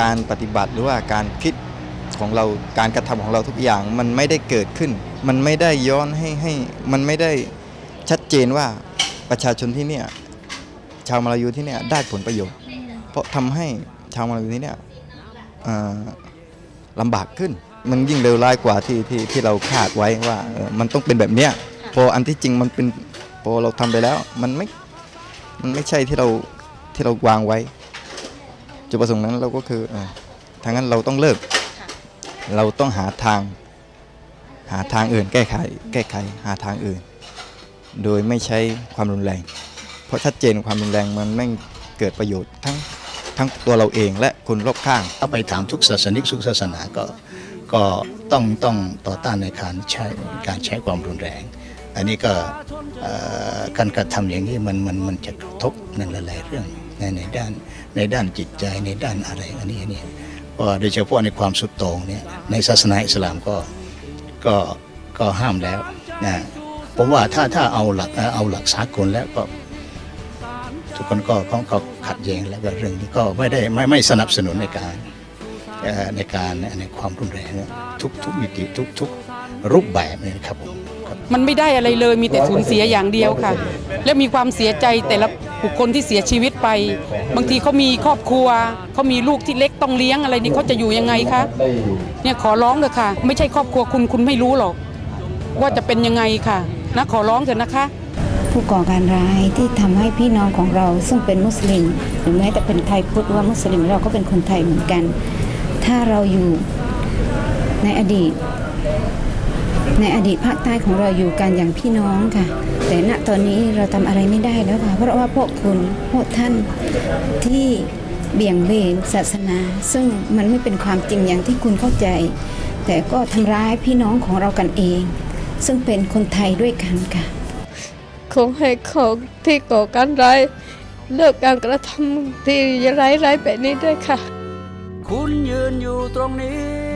การปฏิบัติหรือว่าการคิดของเราการกระทำของเราทุกอย่างมันไม่ได้เกิดขึ้น มันไม่ได้ย้อนให้ให้มันไม่ได้ชัดเจนว่าประชาชนที่เนี่ยชาวมาลายูที่เนี่ยได้ผลประโยชน์ เพราะทำให้ชาวมาลายูที่เนี่ยลำบากขึ้น มันยิ่งเลวร้ายกว่าที่ที่ที่เราคาดไว้ว่ามันต้องเป็นแบบเนี้ยพออันที่จริงมันเป็นพอเราทำไปแล้ว มันไม่มันไม่ใช่ที่เราที่เราวางไว้ จุดประสงค์นั้นเราก็คือเอ่อทางนั้นเราต้องเลิก เราต้องหาทาง หาทางอื่น แก้ไข แก้ไข หาทางอื่น โดยไม่ใช้ความรุนแรง เพราะชัดเจนความรุนแรงมันไม่เกิดประโยชน์ทั้งทั้งตัวเราเองและคนรอบข้างถ้าไปถามทุกศาสนิกทุกศาสนาก็ก็ต้องต้องต่อต้านในการใช้การใช้ความรุนแรง อันนี้ก็เอ่อการกระทำอย่างนี้มันมันมันจะกระทบในหลายๆเรื่อง ในในด้านในด้านจิตใจในด้านอะไรอันนี้อันนี้เพราโดยเฉพาะในความสุดโต่งเนี่ยในศาสนาอิสลามก็ก็ก็ห้ามแล้วนะผมว่าถ้าถ้าเอาหลักเอาหลักสากลแล้วก็ ทุกคนก็ก็ขัดแย้งแล้วก็เรื่องนี้ก็ไม่ได้ไม่ไม่สนับสนุนในการในการในความรุนแรงทุกทุกมิติทุกทุกรูปแบบเลยครับผมมันไม่ได้อะไรเลยมีแต่สูญเสียอย่างเดียวค่ะ และมีความเสียใจแต่ละ บุคคลที่เสียชีวิตไป บางทีเขามีครอบครัวเขามีลูกที่เล็กต้องเลี้ยงอะไรนี่เขาจะอยู่ยังไงคะเนี่ยขอร้องเลยค่ะ ไม่ใช่ครอบครัวคุณคุณไม่รู้หรอก ว่าจะเป็นยังไงค่ะนะขอร้องเถอะนะคะ ผู้ก่อการร้ายที่ทำให้พี่น้องของเราซึ่งเป็นมุสลิมหรือแม้แต่เป็นไทยพุทธว่ามุสลิมเราก็เป็นคนไทยเหมือนกัน ถ้าเราอยู่ในอดีต ในอดีตภาคใต้ของเราอยู่กันอย่างพี่น้องค่ะ แต่ณตอนนี้เราทำอะไรไม่ได้แล้วค่ะ เพราะว่าพวกคุณพวกท่านที่เบี่ยงเบนศาสนา ซึ่งมันไม่เป็นความจริงอย่างที่คุณเข้าใจ แต่ก็ทำร้ายพี่น้องของเรากันเอง ซึ่งเป็นคนไทยด้วยกันค่ะคงให้เขาที่ก่อการร้ายเลิกการกระทำที่ร้ายๆแบบนี้ด้วยค่ะ คุณยืนอยู่ตรงนี้